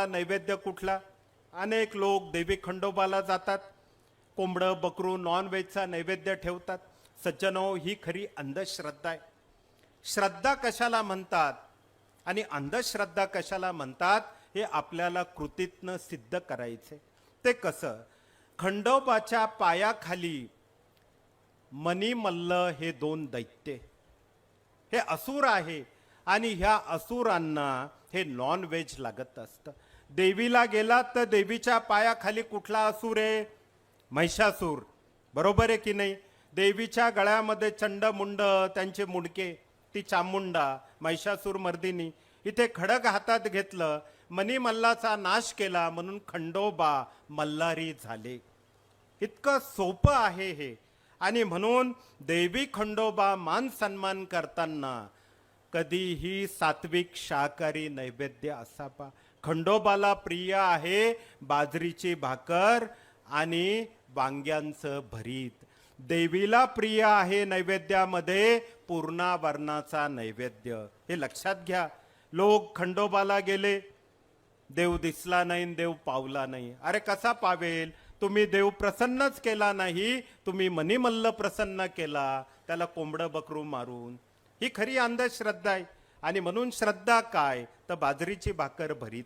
कुठला नैवेद्य कुठला? अनेक लोक देवी खंडोबाला जातात. कोंबडं बकरू नॉनव्हेजचा नैवेद्य ठेवतात. सज्जनो ही खरी अंधश्रद्धा आहे. श्रद्धा कशाला म्हणतात? आणि अंधश्रद्धा कशाला म्हणतात? हे आपल्याला कृतीतनं सिद्ध करायचे ते कसं? खंडोबाच्या पायाखाली मणिमल्ल हे दोन दैत्य. हे असुर आहे. आणि ह्या असुरांना हे नॉन व्हेज लागत असतं. देवीला गेलात तर देवीच्या पायाखाली कुठला असूर आहे? महिषासूर. बरोबर आहे की नाही? देवीच्या गळ्यामध्ये चंड मुंड त्यांचे मुंडके ती चामुंडा महिषासूर मर्दिनी इथे खडक हातात घेतलं मणिमल्लाचा नाश केला म्हणून खंडोबा मल्हारी झाले. इतकं सोपं आहे हे. आणि म्हणून देवी खंडोबा मान सन्मान करताना कधीही सात्विक शाकाहारी नैवेद्य असावा. खंडोबाला प्रिय आहे बाजरीची भाकर आणि वांग्यांचं भरीत. देवीला प्रिय आहे नैवेद्यामध्ये पूर्णावरणाचा नैवेद्य. हे लक्षात घ्या. लोक खंडोबाला गेले. देव दिसला नाही देव पावला नाही. अरे कसा पावेल? तुम्ही देव प्रसन्नच केला नाही. तुम्ही मनिमल्ल प्रसन्न केला. त्याला कोंबडं बकरू मारून. ही खरी अंधश्रद्धा आहे. आणि म्हणून श्रद्धा काय? तर बाजरीची भाकर भरीत.